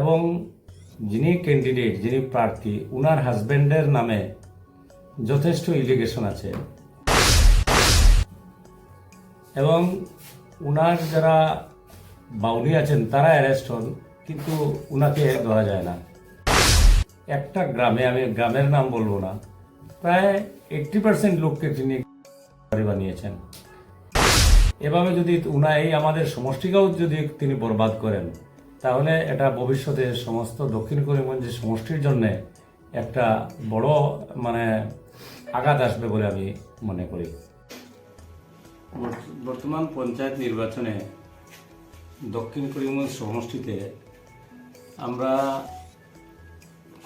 এবং যিনি ক্যান্ডিডেট যিনি প্রার্থী, উনার হাজব্যান্ডের নামে যথেষ্ট ইলিগেশন আছে। এবং উনার যারা বাউনি আছেন, তারা অ্যারেস্ট হন, কিন্তু উনাকে ধরা যায় না। একটা গ্রামে, আমি গ্রামের নাম বলব না, প্রায় এইট্টি পার্সেন্ট লোককে তিনি বানিয়েছেন। এভাবে যদি উনা এই আমাদের সমষ্টিকেও যদি তিনি বরবাদ করেন তাহলে এটা ভবিষ্যতে সমস্ত দক্ষিণ করিমগঞ্জের সমষ্টির জন্য একটা বড় মানে আঘাত আসবে বলে আমি মনে করি। বর্তমান পঞ্চায়েত নির্বাচনে দক্ষিণ করিমগঞ্জ সমষ্টিতে আমরা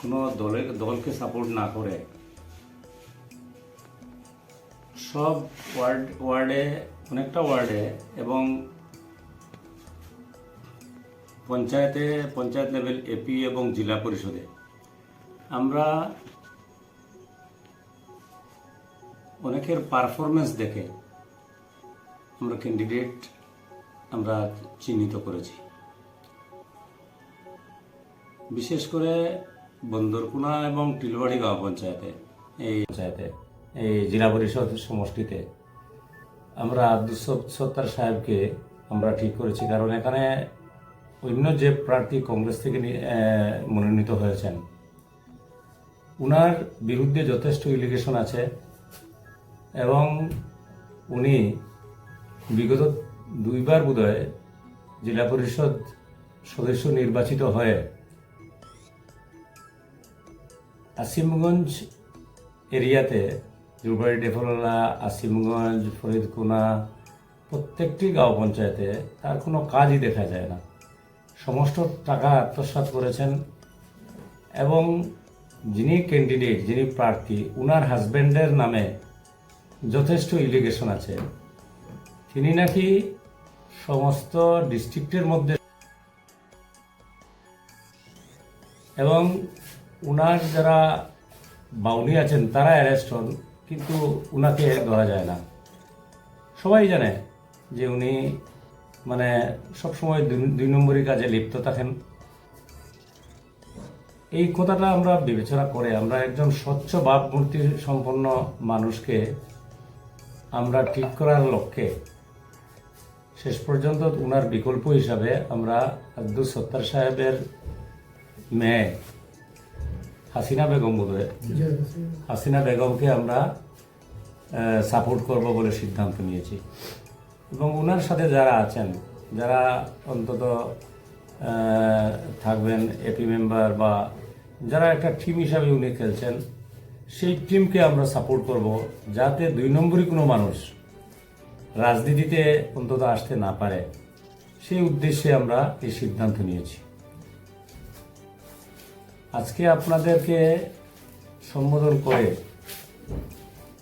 কোনো দলের, দলকে সাপোর্ট না করে সব ওয়ার্ড, ওয়ার্ডে, অনেকটা ওয়ার্ডে এবং পঞ্চায়েতে, পঞ্চায়েত লেভেল এপি এবং জেলা পরিষদে। আমরা অনেকের পারফরমেন্স দেখে আমরা ক্যান্ডিডেট আমরা চিহ্নিত করেছি। বিশেষ করে বন্দরকুনা এবং টিলবাড়ি গাঁও পঞ্চায়েতে, এই পঞ্চায়েতে, এই জেলা পরিষদ সমষ্টিতে আমরা আব্দুল সত্তার সাহেবকে আমরা ঠিক করেছি। কারণ এখানে অন্য যে প্রার্থী কংগ্রেস থেকে মনোনীত হয়েছেন, উনার বিরুদ্ধে যথেষ্ট ইলিগেশন আছে এবং উনি বিগত দুইবার বোধহয় জেলা পরিষদ সদস্য নির্বাচিত হয়ে আসিমগঞ্জ এরিয়াতে জুবাই ডেফরলা আসিমগঞ্জ, ফরিদকোনা প্রত্যেকটি গাঁও পঞ্চায়েতে তার কোনো কাজই দেখা যায় না। সমস্ত টাকা আত্মসাৎ করেছেন এবং যিনি ক্যান্ডিডেট যিনি প্রার্থী, উনার হাজব্যান্ডের নামে যথেষ্ট ইলিগেশন আছে। তিনি নাকি সমস্ত ডিস্ট্রিক্টের মধ্যে এবং উনার যারা বাউনি আছেন, তারা অ্যারেস্ট হন, কিন্তু উনাকে ধরা যায় না। সবাই জানে যে উনি মানে সবসময় দুই- দুই নম্বরই কাজে লিপ্ত থাকেন। এই কথাটা আমরা বিবেচনা করে আমরা একজন স্বচ্ছ ভাবমূর্তি সম্পন্ন মানুষকে আমরা ঠিক করার লক্ষ্যে শেষ পর্যন্ত উনার বিকল্প হিসাবে আমরা আব্দুল সত্তার সাহেবের মেয়ে হাসিনা বেগম বোধহয় হাসিনা বেগমকে আমরা সাপোর্ট করব বলে সিদ্ধান্ত নিয়েছি। এবং ওনার সাথে যারা আছেন, যারা অন্তত থাকবেন এপি মেম্বার বা যারা একটা টিম হিসাবে উনি খেলছেন, সেই টিমকে আমরা সাপোর্ট করব যাতে দুই নম্বরই কোনো মানুষ রাজনীতিতে অন্তত আসতে না পারে। সেই উদ্দেশ্যে আমরা এই সিদ্ধান্ত নিয়েছি। আজকে আপনাদেরকে সম্বোধন করে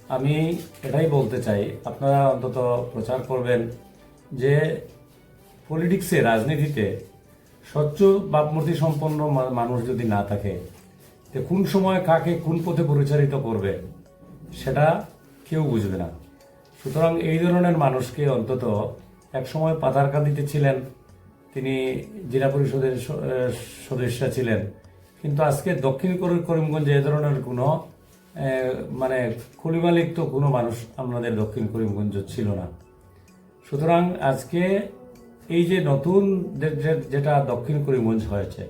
আমি এটাই বলতে চাই, আপনারা অন্তত প্রচার করবেন যে পলিটিক্সে রাজনীতিতে স্বচ্ছ ভাবমূর্তি সম্পন্ন মানুষ যদি না থাকে, তো কোন সময় কাকে কোন পথে পরিচালিত করবে, সেটা কেউ বুঝবে না। সুতরাং এই ধরনের মানুষকে অন্তত এক সময় পাতার কান্দিতে ছিলেন, তিনি জেলা পরিষদের সদস্য ছিলেন, কিন্তু আজকে দক্ষিণ করি- করিমগঞ্জে এ ধরনের কোনো মানে খুলিমালিক তো কোনো মানুষ আমাদের দক্ষিণ করিমগঞ্জ ছিল না। সুতরাং আজকে এই যে নতুন যেটা দক্ষিণ করিমগঞ্জ হয়েছে,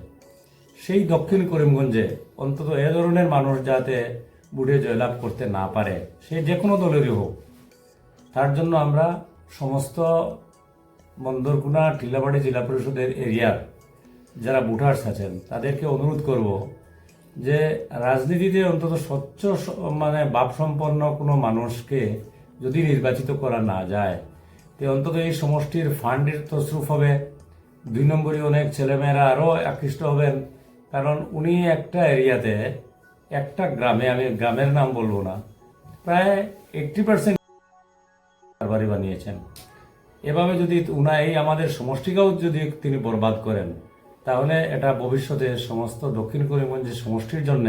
সেই দক্ষিণ করিমগঞ্জে অন্তত এ ধরনের মানুষ যাতে বুড়ে জয়লাভ করতে না পারে, সে যে কোনো দলেরই হোক, তার জন্য আমরা সমস্ত বন্দরকুনা, টিলাবাড়ি জেলা পরিষদের এরিয়ার যারা ভোটার্স আছেন, তাদেরকে অনুরোধ করব যে রাজনীতিতে অন্তত স্বচ্ছ মানে ভাবসম্পন্ন কোনো মানুষকে যদি নির্বাচিত করা না যায়, তে অন্তত এই সমষ্টির ফান্ডের তসরুফ হবে। দুই নম্বরই অনেক ছেলেমেয়েরা আরও আকৃষ্ট হবেন, কারণ উনি একটা এরিয়াতে, একটা গ্রামে, আমি গ্রামের নাম বলব না, প্রায় এইট্টি পার্সেন্ট বাড়ি বানিয়েছেন। এভাবে যদি উনা এই আমাদের সমষ্টিকেও যদি তিনি বরবাদ করেন তাহলে এটা ভবিষ্যতে সমস্ত দক্ষিণ করিমগঞ্জের সমষ্টির জন্য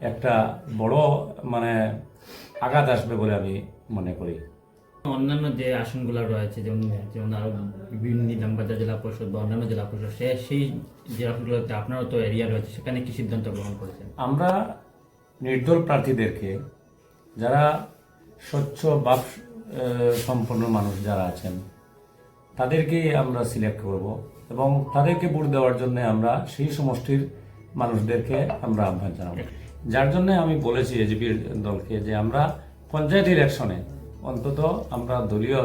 একটা বড় মানে আঘাত আসবে বলে আমি মনে করি। অন্যান্য যে আসনগুলো রয়েছে যেমন যেমন আরও বিভিন্ন নিজামবাজার জেলা পরিষদ বা অন্যান্য জেলা পরিষদ সে সেই জেলাগুলোতে আপনারও তো এরিয়া রয়েছে সেখানে কি সিদ্ধান্ত গ্রহণ করেছেন? আমরা নির্দল প্রার্থীদেরকে যারা স্বচ্ছ বাপ সম্পন্ন মানুষ যারা আছেন তাদেরকেই আমরা সিলেক্ট করব এবং তাদেরকে ভোট দেওয়ার জন্য আমরা সেই সমষ্টির মানুষদেরকে আমরা আহ্বান জানাব। যার জন্য আমি বলেছি এজিপির দলকে যে আমরা পঞ্চায়েত ইলেকশনে অন্তত আমরা দলীয়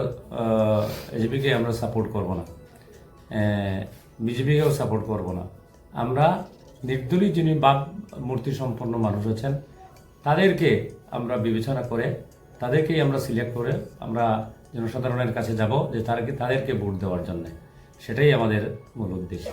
এজিপিকে আমরা সাপোর্ট করব না। বিজেপিকেও সাপোর্ট করব না। আমরা নির্দলীয় যিনি বাক মূর্তি সম্পন্ন মানুষ আছেন তাদেরকে আমরা বিবেচনা করে তাদেরকেই আমরা সিলেক্ট করে আমরা জনসাধারণের কাছে যাব যে তাদেরকে তাদেরকে ভোট দেওয়ার জন্য। সেটাই আমাদের মূল উদ্দেশ্য।